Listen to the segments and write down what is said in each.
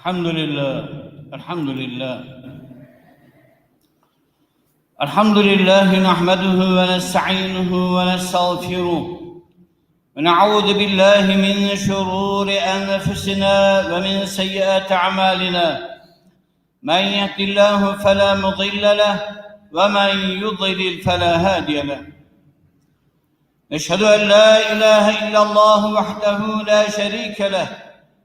الحمد لله. الحمد لله. الحمد لله نحمده ونستعينه ونستغفره. ونعوذ بالله من شرور أنفسنا ومن سيئات أعمالنا. من يهد الله فلا مضل له ومن يضلل فلا هادي له. نشهد أن لا إله إلا الله وحده لا شريك له.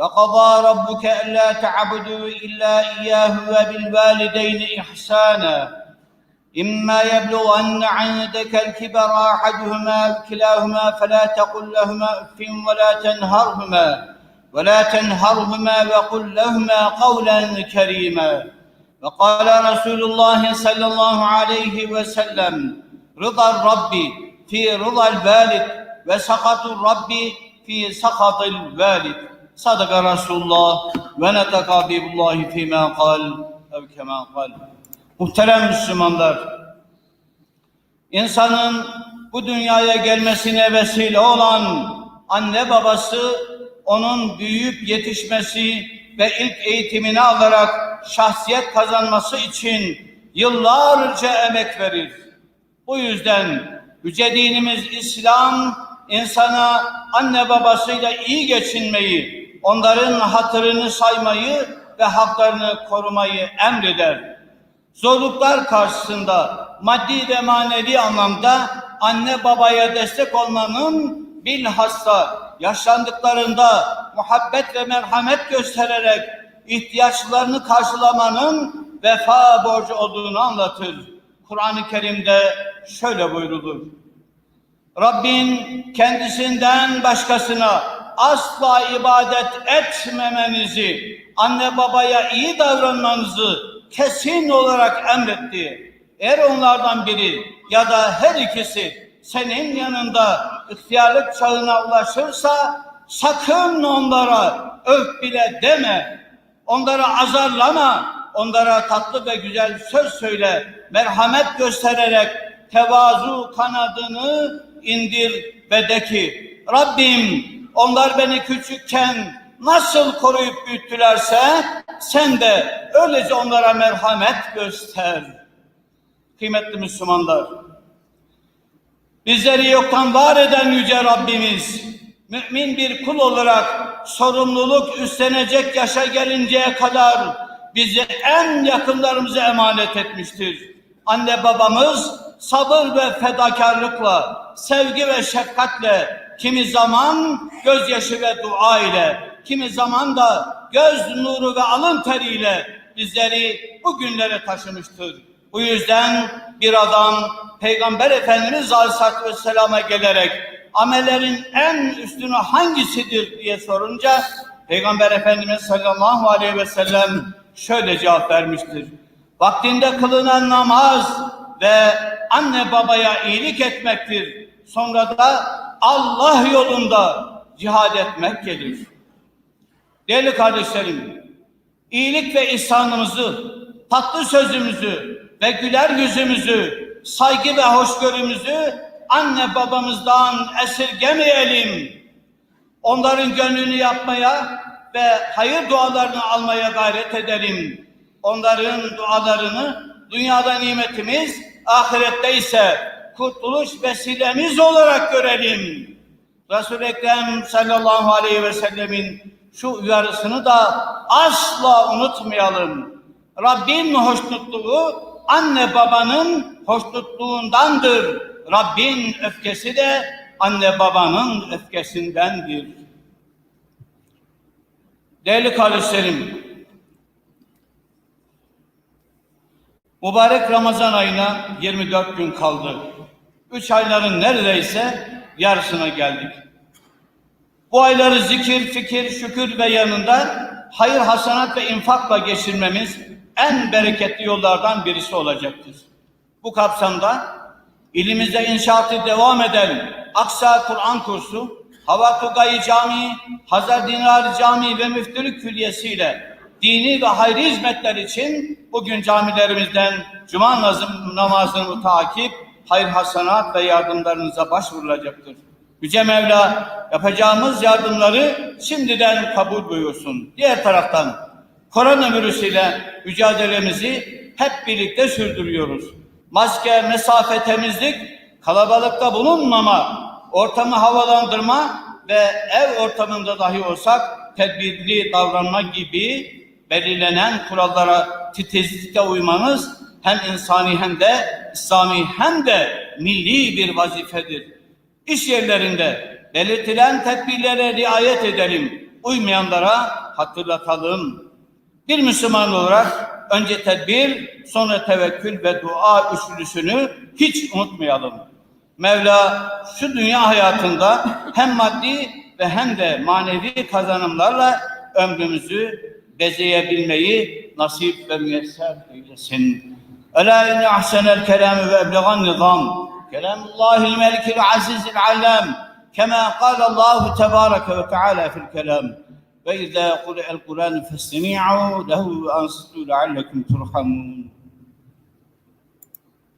وقضى ربك ألا تعبدوا إلا إياه وبالوالدين إحسانا. إما يبلغن عندك الكبر أحدهما أو كلاهما فلا تقل لهما أف ولا تنهرهما ولا تنهرهما وقل لهما قولا كريما. وقال رسول الله صلى الله عليه وسلم رضا الرب في رضا الوالد وسخط الرب في سخط الوالد. صدق رسول الله ونطق بالله فيما قال أو كما قال Muhterem Müslümanlar, insanın bu dünyaya gelmesine vesile olan anne babası onun büyüyüp yetişmesi ve ilk eğitimini alarak şahsiyet kazanması için yıllarca emek verir. Bu yüzden yüce dinimiz İslam insana anne babasıyla iyi geçinmeyi, onların hatırını saymayı ve haklarını korumayı emreder. Zorluklar karşısında maddi ve manevi anlamda anne babaya destek olmanın bilhassa yaşlandıklarında muhabbet ve merhamet göstererek ihtiyaçlarını karşılamanın vefa borcu olduğunu anlatır. Kur'an-ı Kerim'de şöyle buyrulur. Rabbin kendisinden başkasına asla ibadet etmemenizi, anne babaya iyi davranmanızı kesin olarak emretti. Eğer onlardan biri ya da her ikisi senin yanında ihtiyarlık çağına ulaşırsa sakın onlara öf bile deme. Onları azarlama. Onlara tatlı ve güzel söz söyle. Merhamet göstererek tevazu kanadını indir ve de ki Rabbim onlar beni küçükken nasıl koruyup büyüttülerse sen de öylece onlara merhamet göster. Kıymetli Müslümanlar, bizleri yoktan var eden yüce Rabbimiz, mümin bir kul olarak sorumluluk üstlenecek yaşa gelinceye kadar bizi en yakınlarımıza emanet etmiştir. Anne babamız sabır ve fedakarlıkla, sevgi ve şefkatle, kimi zaman gözyaşı ve dua ile, kimi zaman da göz nuru ve alın teriyle bizleri bu günlere taşımıştır. Bu yüzden bir adam Peygamber Efendimiz Aleyhisselatü Vesselam'a gelerek amellerin en üstünü hangisidir diye sorunca Peygamber Efendimiz sallallahu aleyhi ve sellem şöyle cevap vermiştir. Vaktinde kılınan namaz ve anne babaya iyilik etmektir. Sonra da Allah yolunda cihad etmek gelir. Değerli kardeşlerim, iyilik ve ihsanımızı, tatlı sözümüzü ve güler yüzümüzü, saygı ve hoşgörümüzü anne babamızdan esirgemeyelim. Onların gönlünü yapmaya ve hayır dualarını almaya gayret edelim. Onların dualarını dünyada nimetimiz, ahirette ise kurtuluş vesilemiz olarak görelim. Resul-i Ekrem sallallahu aleyhi ve sellemin şu uyarısını da asla unutmayalım. Rabbin hoşnutluğu anne babanın hoşnutluğundandır. Rabbin öfkesi de anne babanın öfkesindendir. Değerli kardeşlerim, mübarek Ramazan ayına 24 gün kaldı. Üç ayların neredeyse yarısına geldik. Bu ayları zikir, fikir, şükür ve yanında hayır, hasanat ve infakla geçirmemiz en bereketli yollardan birisi olacaktır. Bu kapsamda ilimizde inşaatı devam eden Aksa Kur'an kursu, Hava Tugayı Camii, Hazar Dinar Camii ve Müftülük Külliyesi dini ve hayri hizmetler için bugün camilerimizden cuma namazını takip, hayır hasanat ve yardımlarınıza başvurulacaktır. Yüce Mevla yapacağımız yardımları şimdiden kabul buyursun. Diğer taraftan koronavirüs ile mücadelemizi hep birlikte sürdürüyoruz. Maske, mesafe, temizlik, kalabalıkta bulunmama, ortamı havalandırma ve ev ortamında dahi olsak tedbirli davranma gibi belirlenen kurallara titizlikle uymanız hem insani hem de İslami hem de milli bir vazifedir. İş yerlerinde belirtilen tedbirlere riayet edelim. Uymayanlara hatırlatalım. Bir Müslüman olarak önce tedbir, sonra tevekkül ve dua üçlüsünü hiç unutmayalım. Mevla şu dünya hayatında hem maddi ve hem de manevi kazanımlarla ömrümüzü bezeyebilmeyi nasip ve müyesser eylesin. ألا إن أحسن الكلام وأبلغ النظام؟ كلام الله الملك العزيز العلام كما قال الله تبارك وتعالى في الكلام فإذا قرئ القرآن فاستمعوا له وأنصتوا لعلكم ترحمون.